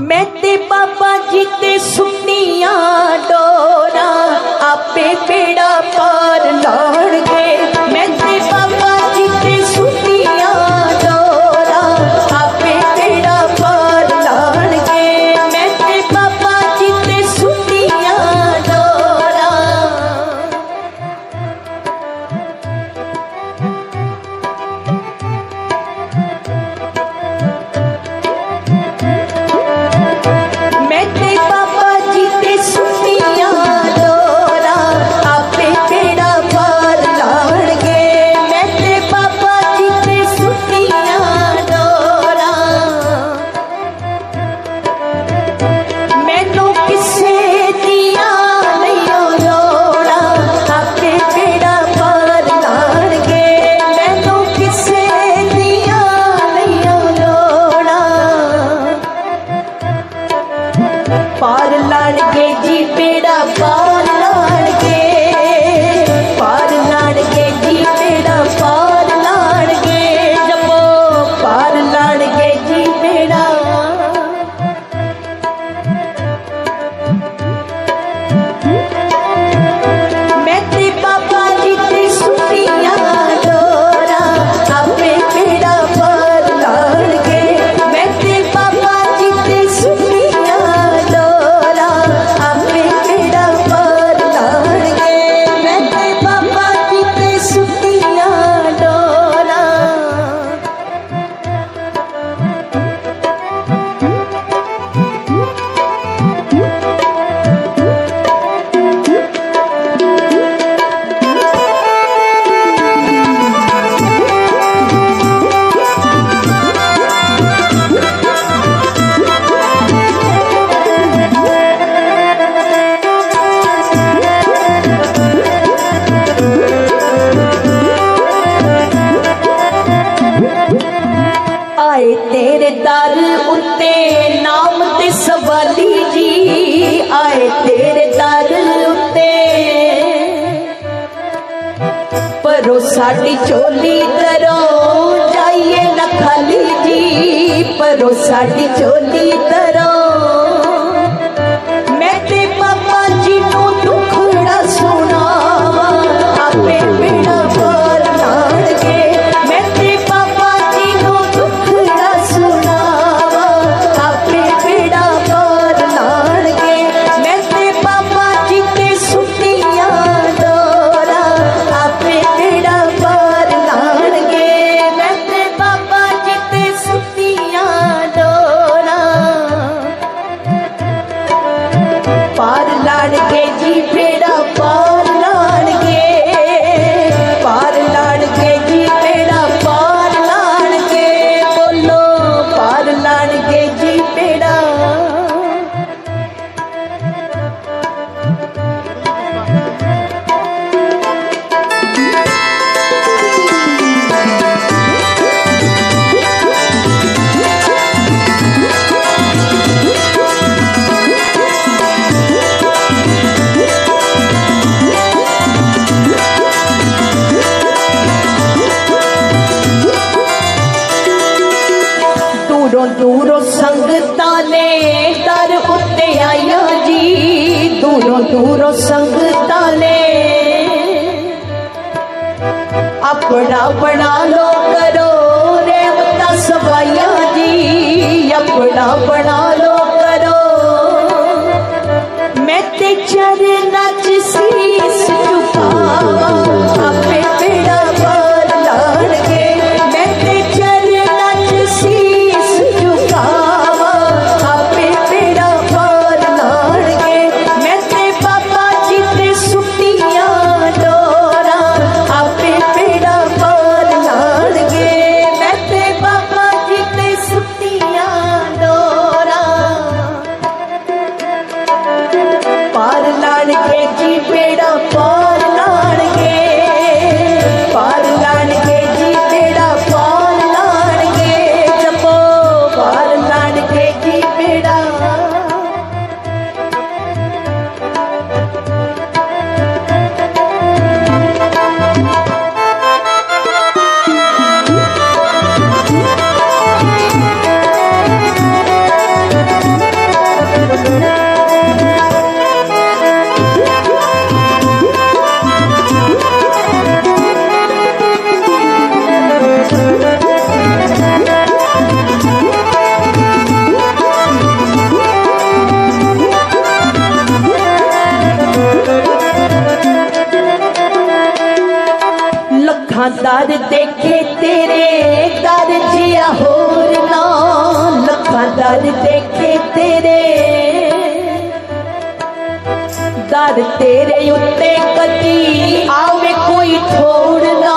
ਮੈਂ ਤੇ ਬਾਬਾ ਜੀ ਤੇ ਸੁਨੀਆਂ ਡੋਰਾ ਆਪੇ ਪੇੜਾ ਪਾਰ ਲਾਣਗੇ ਉੱਤੇ ਨਾਮ ਤੇ ਸਵਾਲੀ ਜੀ ਆਏ ਤੇਰੇ ਦਰ ਉੱਤੇ। ਪਰੋ ਸਾਡੀ ਚੋਲੀ ਤਰੋ ਜਾਈਏ ਨਾ ਜੀ। ਪਰੋ ਸਾਡੀ ਚੋਲੀ ਤਰੋ deep. ਦੂਰੋਂ ਦੂਰੋਂ ਸੰਗਤਾਂ ਨੇ ਦਰ ਉੱਤੇ ਆਇਆ ਜੀ। ਦੂਰੋਂ ਦੂਰੋਂ ਸੰਗਤਾਂ ਨੇ ਆਪਣਾ ਬਣਾ ਲੋ ਕਰੋ ਰਹਿਮਤਾਂ ਸਵਾਇਆ ਜੀ। ਆਪਣਾ ਬਣਾ ਲੋ ਕਰੋ। ਮੈਂ ਤੇ ਚਰਨਾਂ ਚ ਸੀਸ ਝੁਕਾ ਦਰ ਤੇਰੇ ਉੱਤੇ ਕਦੀ ਆਵੇ ਕੋਈ ਠੋਰ ਨਾ